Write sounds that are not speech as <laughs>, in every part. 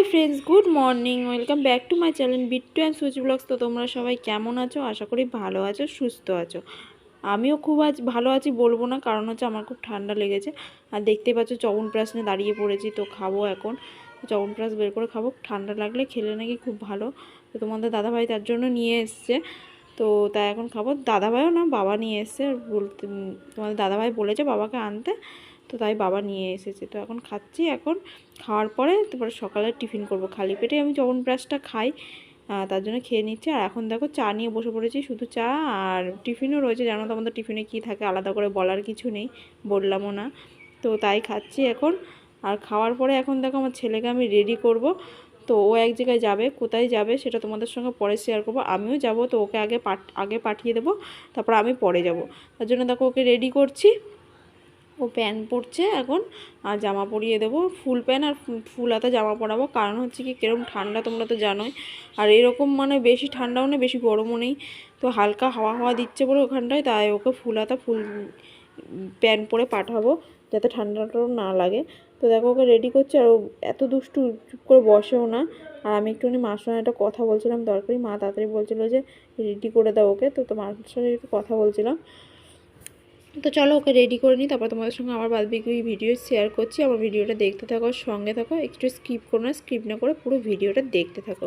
Hi friends, good morning. Welcome back to my channel Bittu and switch vlogs. তো তোমরা সবাই কেমন আছো? আশা করি ভালো আছো, সুস্থ আছো। আমিও খুব আজ ভালো আছি বলব না, কারণ হচ্ছে আমার খুব ঠান্ডা লেগেছে। আর দেখতে পাচ্ছ চবনপ্রাশ নিয়ে দাঁড়িয়ে পড়েছি, তো খাব এখন। চবনপ্রাশ বের করে খাব, ঠান্ডা লাগলে খেলে নাকি খুব ভালো। তো তোমাদের দাদাভাই তার জন্য নিয়ে এসছে। তো তাই এখন খাব। দাদাভাইও না, বাবা নিয়ে এসছে। বলতে তোমাদের দাদাভাই বলেছে বাবাকে আনতে। তো তাই বাবা নিয়ে এসেছে। তো এখন খাচ্ছি, এখন খাওয়ার পরে তারপরে সকালে টিফিন করব। খালি পেটে আমি যখন ব্রাশটা খাই তার জন্য খেয়ে নিচ্ছি। আর এখন দেখো চা নিয়ে বসে পড়েছি, শুধু চা আর টিফিনও রয়েছে। জানো তো আমাদের টিফিনে কী থাকে, আলাদা করে বলার কিছু নেই, বললামও না। তো তাই খাচ্ছি এখন। আর খাওয়ার পরে এখন দেখো আমার ছেলেকে আমি রেডি করব। তো ও এক জায়গায় যাবে, কোথায় যাবে সেটা তোমাদের সঙ্গে পরে শেয়ার করব। আমিও যাব, তো ওকে আগে পাঠ, আগে পাঠিয়ে দেবো, তারপর আমি পরে যাব। তার জন্য দেখো ওকে রেডি করছি। ও প্যান্ট পরছে এখন, আর জামা পরিয়ে দেবো। ফুল প্যান্ট আর ফুল হাতা জামা পরাবো, কারণ হচ্ছে কি কিরম ঠান্ডা তোমরা তো জানোই। আর এরকম মানে বেশি ঠান্ডাও নেই, বেশি গরমও নেই। তো হালকা হাওয়া হাওয়া দিচ্ছে বলে ওখানটায়, তাই ওকে ফুল হাতা ফুল প্যান্ট পরে পাঠাবো, যাতে ঠান্ডাটাও না লাগে। তো দেখো ওকে রেডি করছে, আর ও এত দুষ্টু চুপ করে বসেও না। আর আমি একটুখানি মার সঙ্গে একটা কথা বলছিলাম দরকারি, মা তাড়াতাড়ি বলছিল যে, রেডি করে দাও ওকে। তো তোমার সঙ্গে একটু কথা বলছিলাম। তো চলো ওকে রেডি করে নিই, তারপর তোমাদের সঙ্গে আমার বাদ বাকি ভিডিও শেয়ার করছি। আমার ভিডিওটা দেখতে থাকো সঙ্গে থাকো, একটু স্কিপ করো না স্কিপ না করে পুরো ভিডিওটা দেখতে থাকো।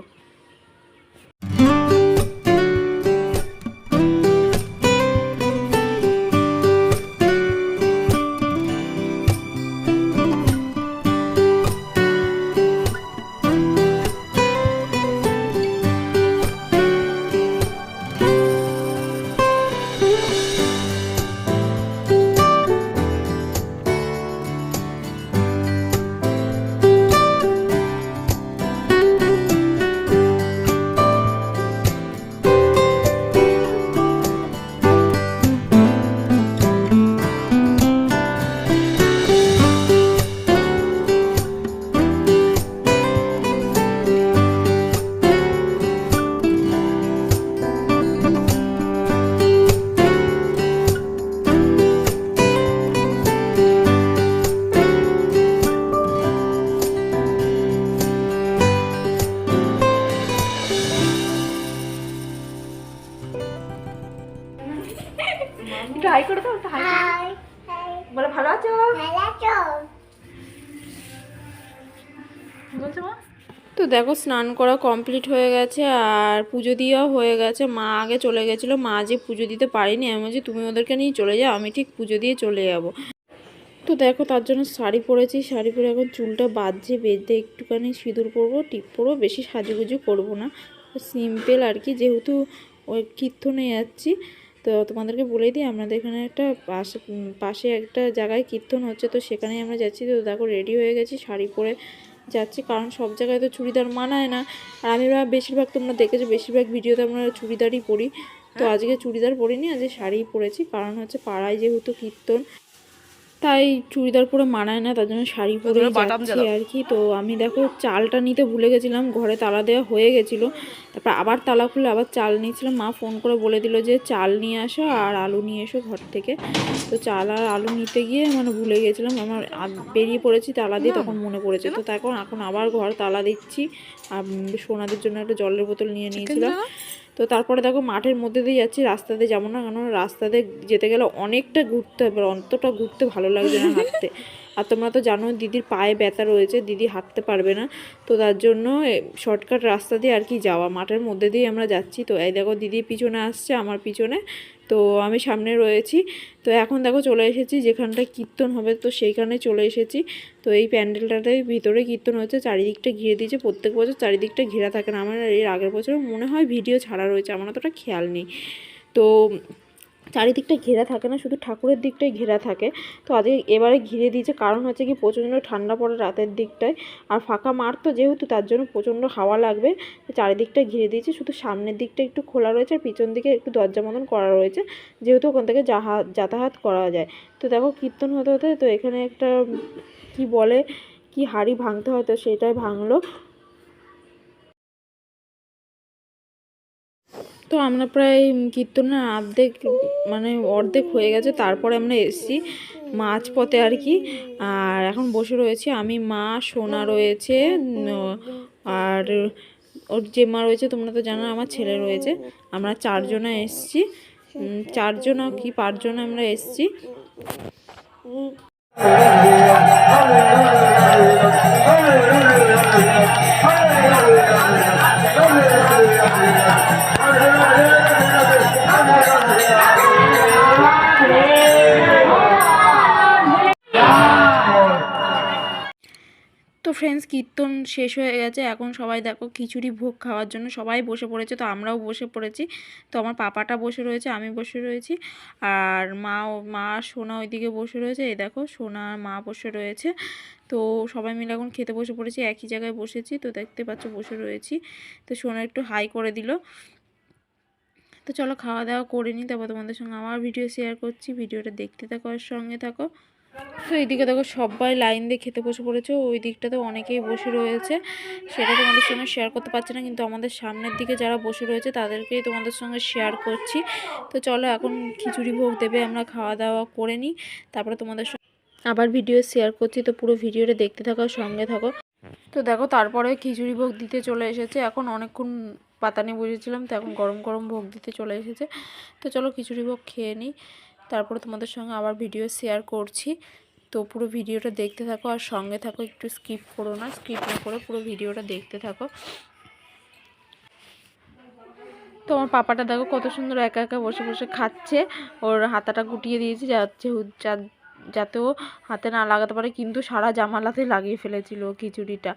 তো দেখো, স্নান করা কমপ্লিট হয়ে গেছে আর পুজো দেওয়া হয়ে গেছে। মা আগে চলে গেছিল। মা যে পুজো দিতে পারিনি, আমি বলছি, তুমি ওদেরকে নিয়ে চলে যাও, আমি ঠিক পুজো দিয়ে চলে যাব। তো দেখো, তার জন্য শাড়ি পরেছি। শাড়ি পরে এখন চুলটা বাঁধছে, বেঁধে একটুখানি সিঁদুর পরবো, টিপ পরবো, বেশি সাজুগুজু করব না। সিম্পল আর কি, যেহেতু ওই কীর্তনে যাচ্ছি, তো তোমাদেরকে বলে দিই, আমাদের এখানে একটা পাশে পাশে একটা জায়গায় কীর্তন হচ্ছে, তো সেখানেই আমরা যাচ্ছি। তো দেখো রেডি হয়ে গেছি শাড়ি পরে। যাচ্ছি কারণ সব জায়গায় তো চুড়িদার মানায় না। আর আমি ওরা বেশিরভাগ তোমরা দেখেছ বেশিরভাগ ভিডিওতে আমরা চুড়িদারই পরি। তো আজকে চুড়িদার পরিনি আজকে শাড়ি পরেছি কারণ হচ্ছে পাড়ায় যেহেতু কীর্তন। তাই চুড়িদার পরে মানায় না তার জন্য শাড়ি পরে যাচ্ছি আর কি। তো আমি দেখো চালটা নিতে ভুলে গেছিলাম ঘরে তালা দেওয়া হয়ে গেছিল। তারপর আবার তালা খুলে আবার চাল নিয়েছিলাম। মা ফোন করে বলে দিল যে চাল নিয়ে আসো আর আলু নিয়ে এসো ঘর থেকে। তো চাল আর আলু নিতে গিয়ে মানে ভুলে গেছিলাম আমার বেরিয়ে পড়েছি তালা দিয়ে তখন মনে পড়েছে। তো তখন এখন আবার ঘর তালা দিচ্ছি। আর সোনাদের জন্য একটা জলের বোতল নিয়ে নিয়েছিলাম। তো তারপরে দেখো মাঠের মধ্যে দিয়ে যাচ্ছি রাস্তাতে যাব না কেন? রাস্তাতে যেতে গেলে অনেকটা ঘুরতে হবে অন্তটা ঘুরতে ভালো লাগবে না হাঁটতে। <laughs> আর তোমরা তো জানো দিদির পায়ে ব্যথা রয়েছে, দিদি হাঁটতে পারবে না। তো তার জন্য শর্টকাট রাস্তা দিয়ে আর কি যাওয়া। মাঠের মধ্যে দিয়ে আমরা যাচ্ছি। তো এই দেখো দিদি পিছনে আসছে, আমার পিছনে। তো আমি সামনে রয়েছি। তো এখন দেখো চলে এসেছি যেখানটা কীর্তন হবে। তো সেইখানে চলে এসেছি। তো এই প্যান্ডেলটাতে ভিতরে কীর্তন হচ্ছে। চারিদিকটা ঘিরে দিয়েছে। প্রত্যেক বছর চারিদিকটা ঘেরা থাকে না। আমার এর আগের বছর মনে হয় ভিডিও ছাড়া রয়েছে। আমার অতটা খেয়াল নেই। তো চারিদিকটা ঘেরা থাকে না, শুধু ঠাকুরের দিকটাই ঘেরা থাকে। তো আজকে এবারে ঘিরে দিয়েছে, কারণ হচ্ছে কি প্রচণ্ড ঠান্ডা পড়ে রাতের দিকটায়। আর ফাঁকা মাঠ তো যেহেতু, তার জন্য প্রচণ্ড হাওয়া লাগবে। চারিদিকটা ঘিরে দিয়েছে, শুধু সামনের দিকটা একটু খোলা রয়েছে আর পিছন দিকে একটু দরজা মতন করা রয়েছে, যেহেতু ওখান থেকে যাহা, যাতায়াত করা যায়। তো দেখো কীর্তন হতে হতে তো এখানে একটা কি বলে, কি হাড়ি ভাঙতে হয় তো সেটাই ভাঙলো। তো আমরা প্রায় কীর্তনের অর্ধেক মানে অর্ধেক হয়ে গেছে তারপরে আমরা এসেছি মাঝপথে আর কি আর এখন বসে রয়েছি আমি মা সোনা রয়েছে আর ওর যে মা রয়েছে তোমরা তো জানো আমার ছেলে রয়েছে আমরা চারজনা এসেছি চারজনা কি পাঁচজনা আমরা এসেছি শেষ হয়ে গেছে, এখন সবাই দেখো খিচুড়ি ভোগ খাওয়ার জন্য সবাই বসে পড়েছে, তো আমরাও বসে পড়েছি। তো আমার পাপাটা বসে রয়েছে, আমি বসে রয়েছি। আর মা মা সোনা ওইদিকে বসে রয়েছে, এই দেখো সোনা মা বসে রয়েছে। তো সবাই মিলে এখন খেতে বসে পড়েছি, একই জায়গায় বসেছি, তো দেখতে পাচ্ছ বসে রয়েছি। তো সোনা একটু হাই করে দিল। তো চলো খাওয়া দাওয়া করে নিই, তারপর তোমাদের সঙ্গে আমার ভিডিও শেয়ার করছি ভিডিওটা দেখতে থাকো সঙ্গে থাকো। তো এইদিকে দেখো সবাই লাইন দিয়ে খেতে বসে পড়েছে। ওই দিকটাতে অনেকেই বসে রয়েছে। সেটা তোমাদের সঙ্গে শেয়ার করতে পারছি না, কিন্তু আমাদের সামনের দিকে যারা বসে রয়েছে, তাদেরকেই তোমাদের সঙ্গে শেয়ার করছি। তো চলো এখন খিচুড়ি ভোগ দেবে, আমরা খাওয়া দাওয়া করে নিই, তারপরে তোমাদের আবার ভিডিও শেয়ার করছি। তো পুরো ভিডিওটা দেখতে থাকো, সঙ্গে থাকো। তো দেখো তারপরে খিচুড়ি ভোগ দিতে চলে এসেছে। এখন অনেকক্ষণ পাতা নিয়ে বসেছিলাম, তো এখন গরম গরম ভোগ দিতে চলে এসেছে। তো চলো খিচুড়ি ভোগ খেয়ে নিই। তারপরে তোমাদের সঙ্গে আবার ভিডিও শেয়ার করছি। তো পুরো ভিডিওটা দেখতে থাকো আর সঙ্গে থাকো, একটু স্কিপ করো না স্কিপ না করে পুরো ভিডিওটা দেখতে থাকো। তো আমার পাপাটা দেখো কত সুন্দর একা একা বসে বসে খাচ্ছে। ওর হাতাটা গুটিয়ে দিয়েছি যাচ্ছে যাতে ও হাতে না লাগাতে পারে, কিন্তু সারা জামালাতে লাগিয়ে ফেলেছিল খিচুড়িটা।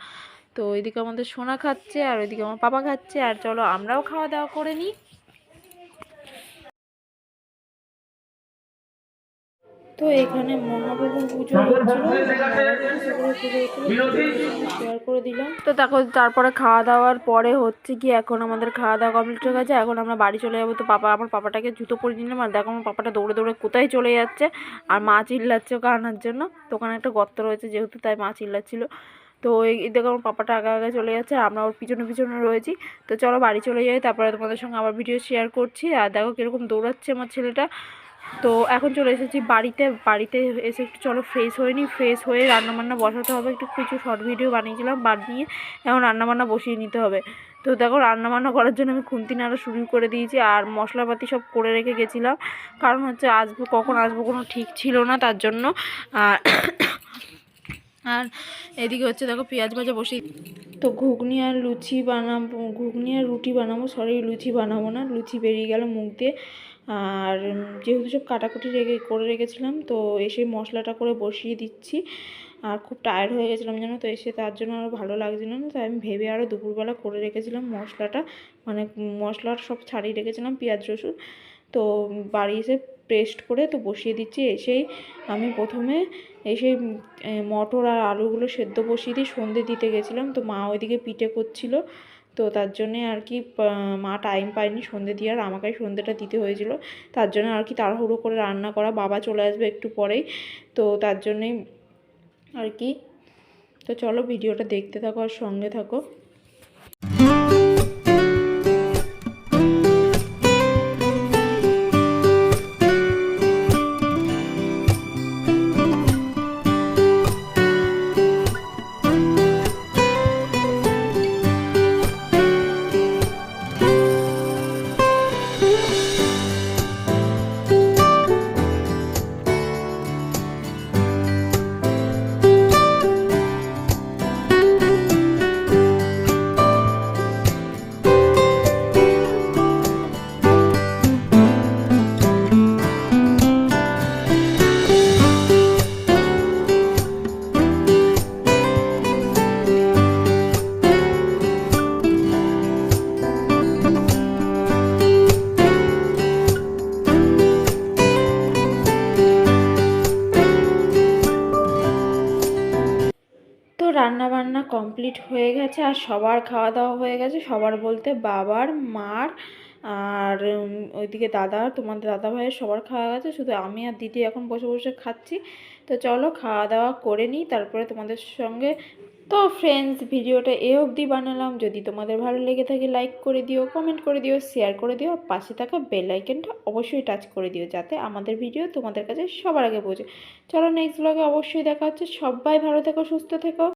তো ওইদিকে আমাদের সোনা খাচ্ছে আর ওইদিকে আমার পাপা খাচ্ছে। আর চলো আমরাও খাওয়া দাওয়া করে নিই। তো এখানে মহাপ্রভু পুজো শেয়ার করে দিলাম। তো দেখো তারপরে খাওয়া দাওয়ার পরে হচ্ছে কি এখন আমাদের খাওয়া দাওয়া কমপ্লিট হয়ে গেছে। এখন আমরা বাড়ি চলে যাব। তো পাপা আমার পাপাটাকে জুতো পরে নিলাম। আর দেখো আমার পাপাটা দৌড়ে দৌড়ে কোথায় চলে যাচ্ছে। আর মা চিল্লাচ্ছে ওকে আনার জন্য। তো ওখানে একটা গর্ত রয়েছে যেহেতু তাই মা চিল্লাচ্ছিল। তো এই দেখো আমার পাপাটা আগে আগে চলে যাচ্ছে। আমরা ওর পিছনে পিছনে রয়েছি। তো চলো বাড়ি চলে যাই। তারপরে তোমাদের সঙ্গে আবার ভিডিও শেয়ার করছি। আর দেখো কীরকম দৌড়াচ্ছে আমার ছেলেটা। তো এখন চলে এসেছি বাড়িতে। বাড়িতে এসে একটু চলো ফ্রেশ হয়ে নিই ফ্রেশ হয়ে রান্নাবান্না বসাতে হবে। একটু কিছু শর্ট ভিডিও বানিয়েছিলাম বানিয়ে এখন রান্নাবান্না বসিয়ে নিতে হবে। তো দেখো রান্নাবান্না করার জন্য আমি খুন্তি নাড়া শুরু করে দিয়েছি আর মশলাপাতি সব করে রেখে গেছিলাম। কারণ হচ্ছে আসব, কখন আসব কোনো ঠিক ছিল না তার জন্য। আর আর এদিকে হচ্ছে দেখো পেঁয়াজ ভাজা বসে তো ঘুগনি আর লুচি বানাবো, ঘুগনি আর রুটি বানাবো। সরি লুচি বানাবো না, লুচি বেরিয়ে গেল মুখ দিয়ে। আর যেহেতু সব কাটাকুটি রেখে করে রেখেছিলাম, তো এসে মশলাটা করে বসিয়ে দিচ্ছি। আর খুব টায়ার্ড হয়ে গেছিলাম জানো তো, এসে তার জন্য আরও ভালো লাগছিল না, তাই আমি ভেবে আরও দুপুরবেলা করে রেখেছিলাম মশলাটা। মানে মশলা সব ছাড়িয়ে রেখেছিলাম, পেঁয়াজ, রসুন। তো বাড়ি এসে পেস্ট করে তো বসিয়ে দিচ্ছি, এসেই আমি প্রথমে এসে মটর আর আলুগুলো সেদ্ধ বসিয়ে দিয়ে সন্ধে দিতে গেছিলাম, তো মা ওইদিকে পিঠে করছিল। তো তার জন্যে আর কি মা টাইম পায়নি সন্ধে দিয়ে, আর আমাকে সন্ধেটা দিতে হয়েছিল। তার জন্য আর কি তাড়াহুড়ো করে রান্না করা, বাবা চলে আসবে একটু পরেই। তো তার জন্যেই আর কি। তো চলো ভিডিওটা দেখতে থাকো আর সঙ্গে থাকো। কমপ্লিট হয়ে গেছে আর সবার খাওয়া দাওয়া হয়ে গেছে। সবার বলতে বাবার, মার আর ওইদিকে দাদা, তোমাদের দাদা ভাইয়ের সবার খাওয়া গেছে। শুধু আমি আর দিদি এখন বসে বসে খাচ্ছি। তো চলো খাওয়া দাওয়া করে নিই। তারপরে তোমাদের সঙ্গে তো ফ্রেন্ডস ভিডিওটা এ অবধি বানালাম। যদি তোমাদের ভালো লেগে থাকে লাইক করে দিও কমেন্ট করে দিও শেয়ার করে দিও। আর পাশে থাকা বেল আইকনটা অবশ্যই টাচ করে দিও, যাতে আমাদের ভিডিও তোমাদের কাছে সবার আগে পৌঁছে। চলো নেক্সট ব্লগে অবশ্যই দেখা হচ্ছে। সবাই ভালো থেকো, সুস্থ থেকো।